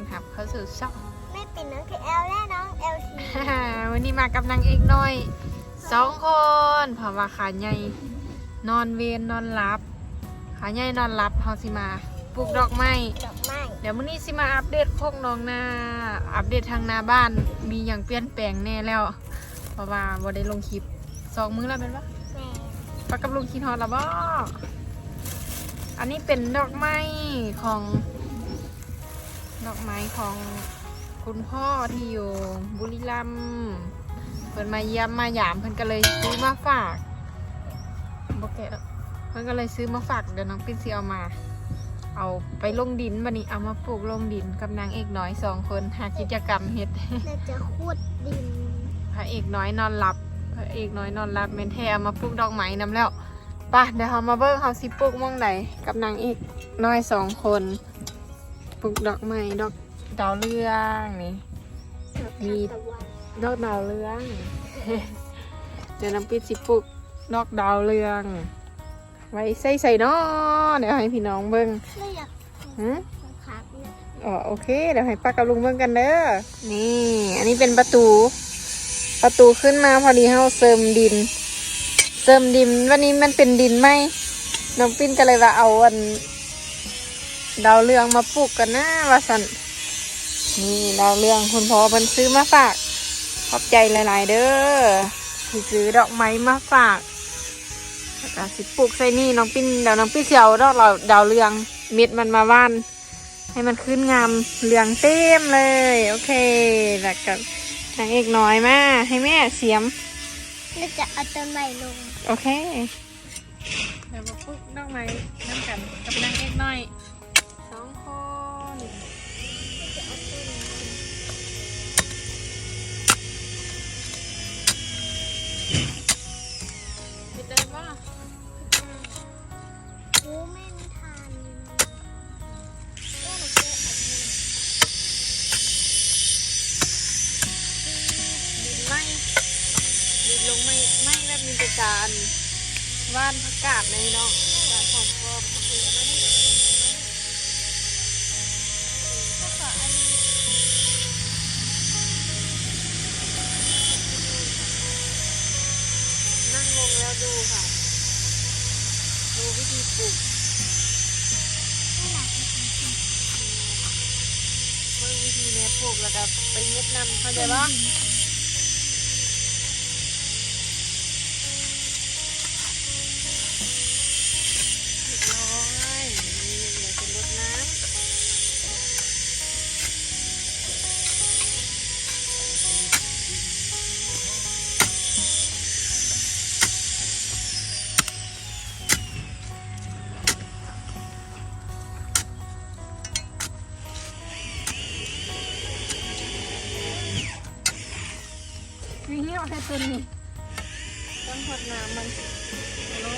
อนรับเข้าสู่ช่องไม่เป็นน้องคือแอลและน้องเอลทีวันนี้มากับนางเอกน้อยสองคนเพราะว่าขาใหญ่นอนเวนนอนรับ ขาใหญ่นอนรับเฮาสิมาปลูกดอกไม้ดอกไม้เดี๋ยวมื้อนี้สิมาอัปเดตพวกน้องนาอัปเดตทางหน้าบ้านมีอย่างเปลี่ยนแปลงแน่แล้ว เพราะว่าบ่ได้ลงคลิปสองมื้อแล้วเป็นปะแม่ปากกับลุงคิดฮอตแล้วบ่อันนี้เป็นดอกไม้ของ ดอกไม้ของคุณพ่อที่อยู่บุรีรัมย์เพิ่นมาเยี่ยมมาหยามเพิ่นก็เลยซื้อมาฝากบ่แกะหรอกเพิ่นก็เลยซื้อมาฝากเดี๋ยวน้องปิ้นสิเอามา เอาไปลงดินบัดนี้เอามาปลูกลงดินกับนางเอกน้อยสองคนหากิจกรรมเฮ็ดเราจะขุดดินพระเอกน้อยนอนหลับพระเอกน้อยนอนหลับเมนแทเอามาปลูกดอกไม้นำแล้วไป่ะเดี๋ยวเรามาเบิ่งเขาสิปลูกม่องไหนกับนางเอกน้อยสองคน ปลูกดอกไม้ดอกดาวเรืองนี่ มีตะวันดอกดาวเรือง เดี๋ยวน้ำปิดสิปลูกดอกดาวเรือง ไว้ใส่ใส่เนาะเดี๋ยวให้พี่น้องเบิ่งเราอยากหือพักเนี่ยอ๋อโอเคเดี๋ยวให้ป้ากับลุงเบิ่งกันเด้อนี่ อันนี้เป็นประตู ประตูขึ้นมาพอดีเฮาเสริมดิน เสริมดินวันนี้มันเป็นดินไหมน้องปิ้นก็เลยว่าเอาอัน ดาวเรืองมาปลูกกันนะว่าสันนี่ดาวเรืองคุณพ่อเพิ่นซื้อมาฝาก ขอบใจหลายๆเด้อที่ซื้อดอกไม้มาฝากแล้วก็สิปลูกใส่นี่น้องปิ้นเดี๋ยวน้องปิ้นสิเอาดอกเราดาวเรืองเม็ดมันมาว่าน ให้มันขึ้นงามเหลืองเต็มเลย โอเคแล้วก็นางเอกน้อยมาให้แม่เสียมเราจะเอาต้นไม้ลง โอเค เดี๋ยวมาปลูกดอกไม้น้ำกันกับนางเอกน้อย ไม่ทานเลยนะแม่หนูเจออันนี้ดินไหมดินลงไม่ไม่แบบมีแต่การว่านผักกาดในเนาะการหอมกรอบโอเคเอาขออันนั่งลงแล้วดูค่ะ ดูวิธีปลูกไม่หนักเมื่อวิธีเนี้ยปลูกแล้วก็ไปเม็ดนำเข้าใจปะ มีเหี้ยวแค่ตัวนี้ต้องหดน้ำมันโอ้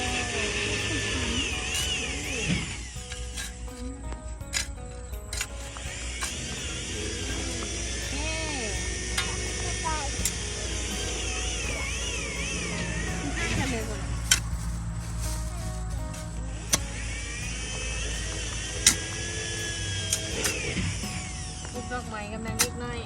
เฮ้ไม่ได้ให้กันเลยก่อนปลูกดอกไม้กำลังนิดหน่อย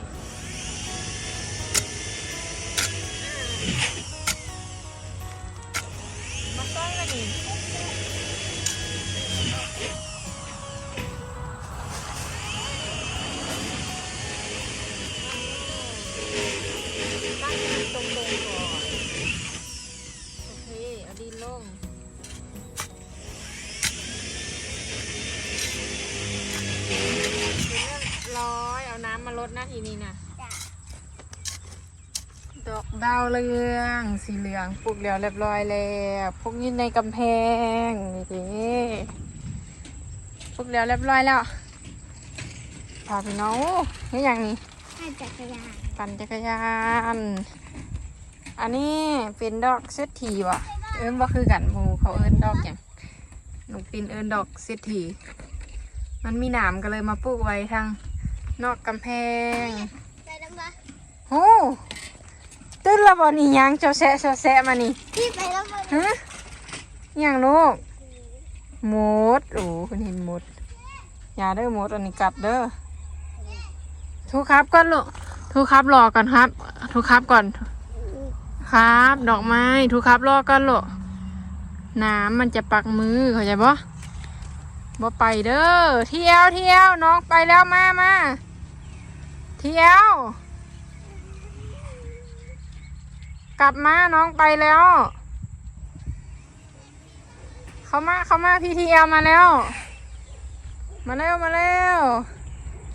ทีนี้นะจ้ะดอกดาวเรืองสีเหลืองปลูกแล้วเรียบร้อยแล้วพวกนี้ในกำแพงนี่ดิปลูกแล้วเรียบร้อยแล้วพาพี่น้องนี่อย่างนี้ให้จักรยานปั่นจักรยาน อันนี้เป็นดอกเศรษฐีวะเอิ้นว่าคือกันหมูเขาเอิ้นดอกอย่างหนูปินเอิ้นดอกเศรษฐีมันมีหนามก็เลยมาปลูกไว้ทาง นอกกำแพงได้แล้วปะโอ้ตื่นและบ่นี่ยังเจ้าแซะเจ้าแซะมานี่พี่ไปแล้วมันฮะยังลูกมดโอ้คุณเห็นมดอย่าเด้อมดอันนี้กัดเด้อทุกครับก่อนลูกทุกครับรอก่อนครับทุกครับก่อน ครับ ดอกไม้ทุกครับรอก่อนลูกน้ำมันจะปักมือเข้าใจปะบ่ไปเด้อเที่ยวเที่ยวน้องไปแล้วมามา เที่ยว กลับมาน้องไปแล้ว เขามาเขามาพี่ทีเอลมาแล้ว มาแล้วมาแล้ว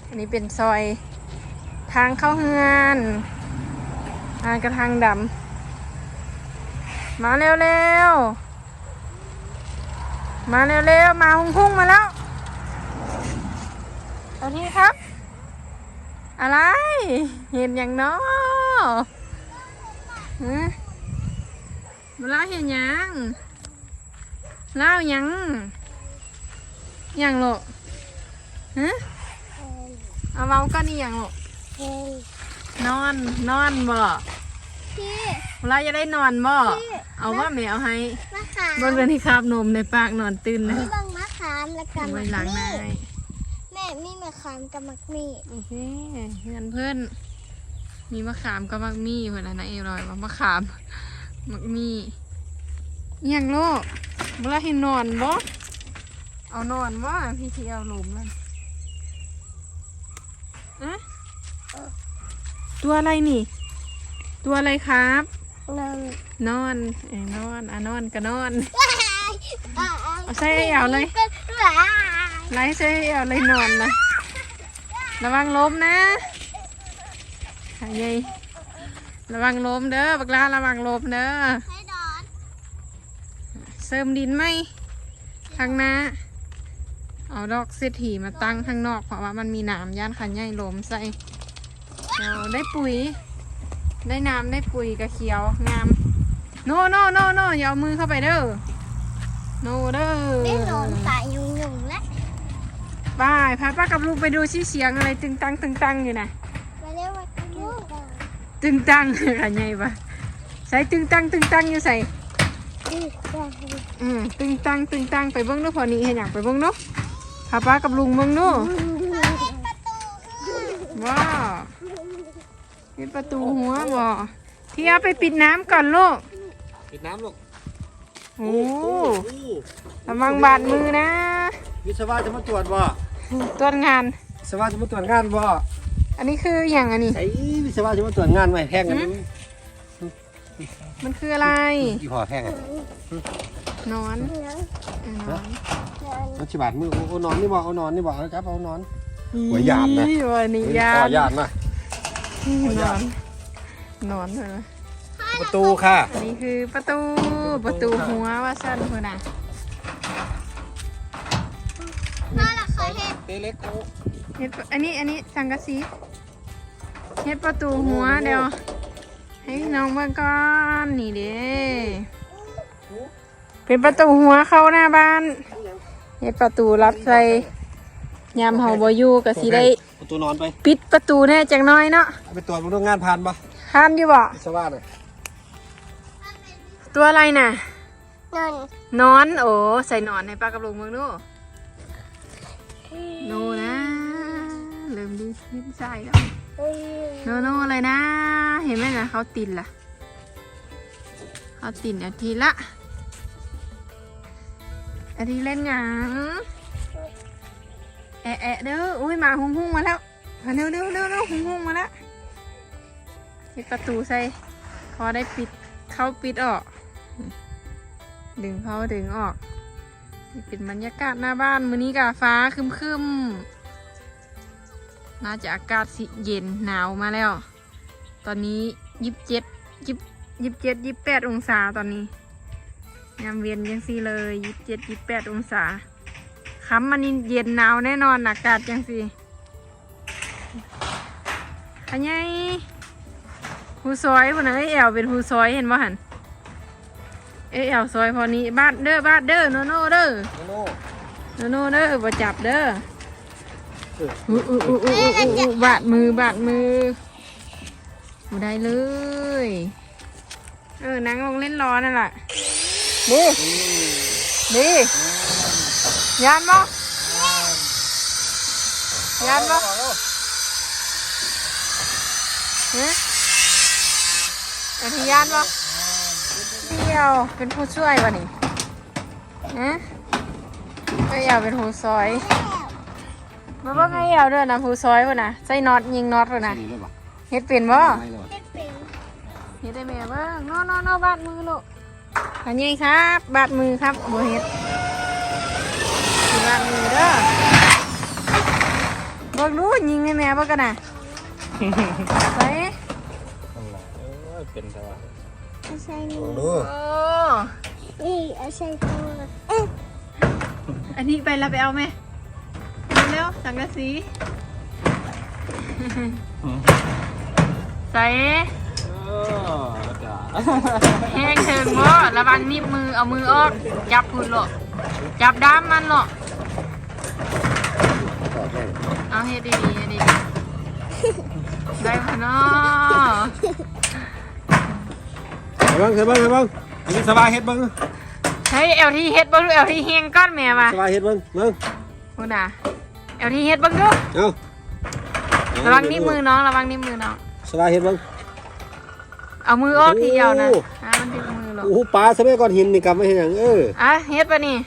อันนี้เป็นซอย ทางเข้าเฮือนทางกระทางดำมาเร็วเร็วมาเร็วเร็วมาหุ่งพุ่งมาแล้วตอนนี้ครับ อะไร เห็นอย่างน้อฮะมาเล่าเห็นหยังเล่าหยังหยังโลกฮะเอาเมาก็นี่อย่างลูกเฮ้ยนอนนอนบ่พี่เวลาจะได้นอนบ่เอาว่าแมวให้มะขามเบิ่งกันที่คาบนมในปากนอนตื่นนะพี่บังมะขามแล้วกับไว้มักล้างหน้ามี่ให้แม่มีมะขามกับมักมี่โอเคเงินเพื่อน มีมะขามกับมักมี่เพื่อนนะเอรอยว่ามะขามมักมี่อหย่างโลกเวลาให้นอนบ่เอานอนบ่พี่ที่เอาหลุมแล้วอะตัวอะไรนี่ ตัวอะไรครับนอนนอนเอ้ยนอนอะนอนก็นอนว้ายเอาใส่ให้เอาเลยว้าย ไล่ใส่เอาเลยนอนนะระวังล้มนะหายายระวังล้มเด้อบักลาระวังล้มเด้อเสริมดินไหมข้างหน้าเอาดอกเศรษฐีมาตั้งข้างนอกเพราะว่ามันมีน้ำย่านขันใหญ่ล้มใส่เอาได้ปุ๋ย ได้น้ำได้ปุ๋ยกระเขียวงามโนโนโนโนอย่าเอามือเข้าไปเด้อโนเด้อได้นอนสายยุงยุงๆแล้ว ไปพาป้ากับลูกไปดูชิเสียงอะไรตึงตังตึงตังอยู่นะมาเรียกว่าลูกตึงตังค่ะไงปะใส่ตึงตังตึงตังอยู่ใส่อืมตึงตังตึงตังไปเบิ้งดูพอนี้เห็นอย่างไปเบิ้งดูพาป้ากับลุงเบิ้งดูประตูคือว้าวนี่ประตูหัวบ่ที่เอาไปปิดน้ำก่อนลูกปิดน้ำลูกโอ้ระวังบาดมือนะ วิศวะจะมาตรวจบ่ ตรวจงาน สวิศวะจะมาตรวจงานบ่อันนี้คืออย่างอันนี้ไอ้วิศวะจะมาตรวจงานไหมแพงกันมันคืออะไรกี่ห่อแพงอะนอนนื้อเออนอนมันชิบาทมือโอ้นอนนี่บ่เอานอนนี่บ่เอาครับเอานอนหัวยามนะวันนี้ยามญาตนะหัวยามนอนนอนเลยประตูค่ะอันนี้คือประตูประตูหัวว่าสั้นเพื่อนน่ะ เราเคยเห็นเตเล็กโอ้เฮ็ดอันนี้อันนี้สังกะสีเฮ็ดประตูหัวเดี๋ยวให้น้องเบิ่งก่อนนี่เด้เป็นประตูหัวเข้าหน้าบ้านเฮ็ดประตูรับใส่ยามเฮาบ่อยู่ก็สิได้ประตูนอนไป ปิดประตูแน่จังน้อยเนาะเอาไปตรวจมันต้องงานผ่านบ่ข้ามอยู่บ่วิศวะน่ะตัวอะไรน่ะนอนนอนโอ้ใส่หนอนให้ป้ากับลุงมึงดู โนนะ เริ่มดีขึ้นใจแล้วโนโนอะไรนะ เห็นไหมนะเขาตินล่ะเขาตินอาทิตย์ละอาทิตย์เล่นงานแอะแอะเด้ออุ้ยหมาหุ่งหุ่งมาแล้วมาเร็วเร็วเร็วเร็วหุ่งหุ่งมาแล้วปิดประตูใส่พอได้ปิดเขาปิดออก ดึงเขาดึงออก นี่เป็นบรรยากาศหน้าบ้านมื้อนี้กะฟ้าครึมๆน่าจะอากาศสิเย็นหนาวมาแล้ว ตอนนี้ยี่สิบเจ็ดยี่สิบเจ็ดยี่สิบแปดองศาตอนนี้ยามเวียนยังสีเลยยี่สิบเจ็ดยี่สิบแปดองศาค้ำมันเย็นหนาวแน่นอนอากาศยังสีอันไงหูซอยคนนั้นไอแอวเป็นหูซอยเห็นบ่หัน เอ้ยแอวซอยพอนี้บ้านเด้อบ้านเด้อโนโนเด้อโน่โนโนเด้อบ่จับเด้ออู้อู้อู้อู้อู้บาดมือบาดมือบ่ได้เลยเออนั่งลงเล่นรอนั่นแหละดีดียานบ่ยานบ่ฮะอธิยานบ่ เดียวเป็นผู้ช่วยวะนี่ฮะไม่อยากเป็นผู้ซอยมาบ่ไงเอาเด้อนะผู้ซอยพุ่นน่ะใส่น็อตยิงน็อตพุ่นน่ะนี่เลยบ่เฮ็ดเป็นบ่ไม่เลยเฮ็ดเป็นเฮ็ดได้แม่เบ้างนอนๆๆบาดมือลูกอันนี้ครับบาดมือครับบ่เฮ็ดสิบาดมือเด้อเบิ่งดูยิงให้แม่เบิ่งกันน่ะไปเป็นแต่ว่า เอาใส่นี่ดูโอ้นี่เอาใส่ตัวเอ๊ะอันนี้ไปแล้วไปเอาไหมเร็วๆสังกะสี ใส่จ้าแห้งเถิงบ่ระวังนิบมือเอามือออก จับพุ่นโลกจับด้ามมันโลกต่อได้เอาเฮ็ดดีๆเฮ็ดดีๆได้พุ่นเนาะ เบิ้งเฮ็ดเบิ้งเฮ็ดเบิ้งอันนี้สบายเฮ็ดเบิ้งใช้เอลทีเฮ็ดเบิ่งดูเอลทีเฮงก้อนแม่มาสบายเฮ็ดเบิ้งเบิ้งพุ่นน่ะเอลทีเฮ็ดเบิ่งดูเอาระวังนิ้วมือน้องระวังนิ้วมือน้องสบายเฮ็ดเบิ้งเอามือออกทีเดียวนะโอ้อ่ามันถึงมือหรอกโอ้โหปลาสมัยก่อนหินนี่กลับมาเฮ็ดหยังเอออะเฮ็ดปะนี่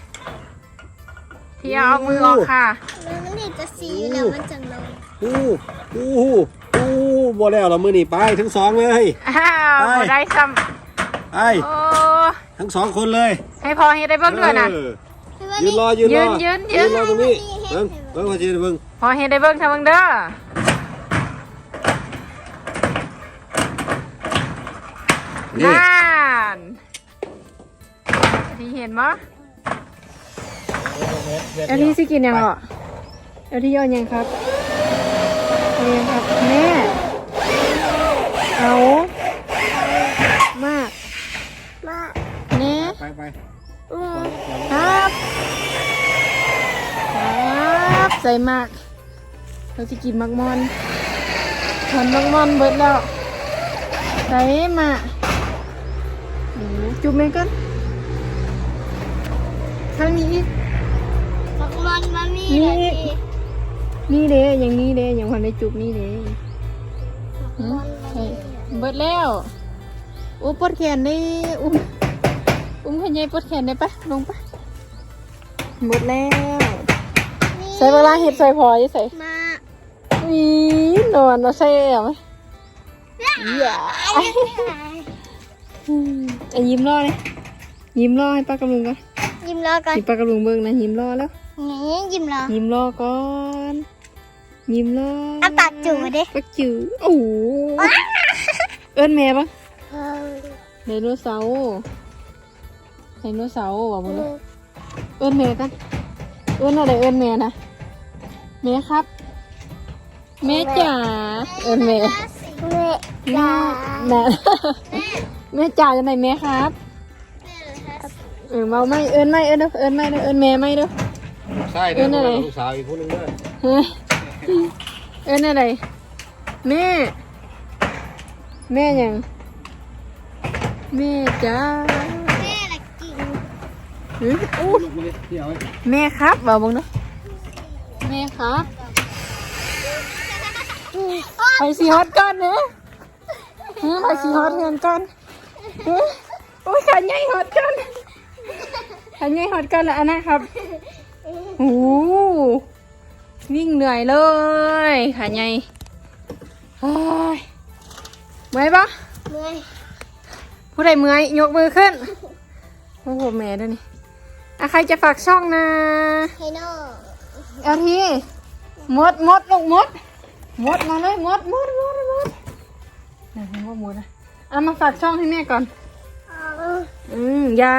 ที่เอาเอามือออกค่ะแล้วมันนี่จะสีแล้วมันจะลงอู้อู้หูอู้บ่แล้วละมื้อนี้ไปทั้งสองเลยอ้าวไปบ่ได้ซ้ ไปำโอ้ทั้งสองคนเลยให้พอเฮ็ดได้เบิ่งด้วยนะ เออให้ว่ายืนรอยืนรอยืนยืน รอตรงนี้เบิ้งเบิ้งพอจีเบิ้งพอเฮ็ดได้เบิ่งทำเบิ่งเด้อนี่นั่นที่เห็นมั้ยเอลที่สิกินยังเหรอเอลที่เอายังครับเอายังครับแม่เอามาก มา แน่ ไปไป อืม ครับครับ ใส่มาก เราจะกินมักมอนทอนมักมอนเบิดแล้วใส่มาโอ้โหจุ๊บแม่กันทางนี้อีกปักมันมันมีนี่อะไรดีนี่เด้อย่างนี้เด้อย่างพันได้จุ๊บนี่เด้ปักหืมมันมันใช่มีเบิดแล้วอุ้มปวดแขนได้อุ้มอุ้มขยายปวดแขนได้ปะลงปะหมดแล้ว ใส่เวลาเห็ดใส่พอจะใส่มาอีนอนเราใส่เอาไหมอย่าอืมอะยิ้มรอเลยยิ้มรอให้ป้ากระลุงก่อนยิ้มรอก่อนให้ป้ากระลุงเบิ่งนะยิ้มรอแล้วนี่ยิ้มรอยิ้มรอก่อนยิ้มรอเอาปากจู่ดิปากจู่โอ้โหเอิ้นแม่ปะเออไดโนเสาร์ไดโนเสาร์บอกมึงดูเอิ้นแม่กัน เอิ้นอะไรเอิ้นแม่นะแม่ครับแม่จ๋าเอิ้นแม่แม่แม่จ้าแม่แม่จ๋าจะไหนแม่ครับแม่เหรอคะเออเมาไม่เอิ้นไม่เอิ้นเด้อเอิ้นไม่เด้อเอิ้นแม่ไม่เด้อใช่เดี๋ยวลูกสาวอีกคนนึงด้วยเฮ้ยเอิ้นอะไรแม่แม่หยังแม่จ๋าแม่ละกิน หืออู้ลูกมาเลยเที่ยวไว้แม่ครับบอกมึงเนาะแม่ครับไปสีฮอตก่อนเนอะหือไปสีฮอตเงินก่อนหือโอ้ยขันใหญ่ฮอตก่อนขันใหญ่ฮอตก่อนแล้วอันนะครับโอ้โหวิ่งเหนื่อยเลยขันใหญ่โอ้ยเมื่อยปะเมื่อยผู้ใดเมื่อยยกมือขึ้นโอ้โหแม่ด้วยนี่ อะใครจะฝากช่องนะให้น้องเอาทีมดมดลูกมดมดมาเลยมดมดมดมดไหนว่ามดอะเอามาฝากช่องให้แม่ก่อนเอาอืมอยา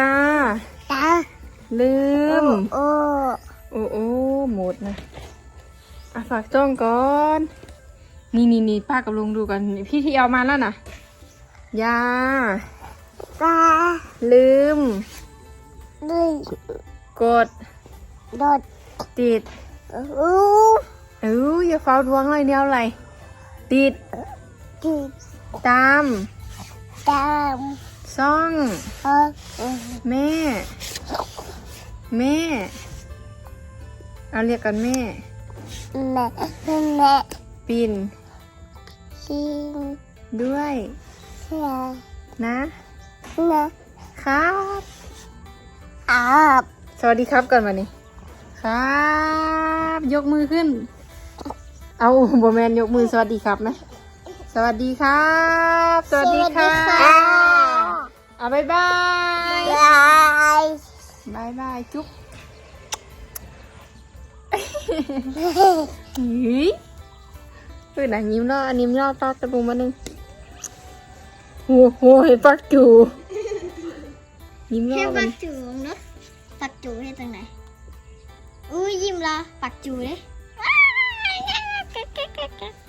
ตาลืม โอ้โอ้โอ้หมดนะอะฝากช่องก่อน นี่นี่นี่ป้ากับลุงดูกันพี่ที่เอามาแล้วนะอยาตาลืม ด้วยกดโดดติดอู้เอออย่าเฝ้าทวงเลยเดียวอะไร ติด ติด ตาม ตามช่องเออเออแม่ แม่ เอาเรียกกันแม่ แม่แม่ปินชิงด้วยเชื่อนะ นะครับ อาบสวัสดีครับก่อนมานี่ครับ ยกมือขึ้น เอาโบแมนยกมือสวัสดีครับนะ สวัสดีครับ สวัสดีค่ะเอาบายบายบายบายบายจุ๊บเฮ้ยเฮ้ยนะยิ้มรออันนี้ยิ้มรอปากกระดุมมาหนึ่งโอ้โหเห็นปักจู ยิ้มรอให้มัปันกจูเนอะปักจูให้ตรงไหน อุ้ยยิ้มละปักจูเลยว้าย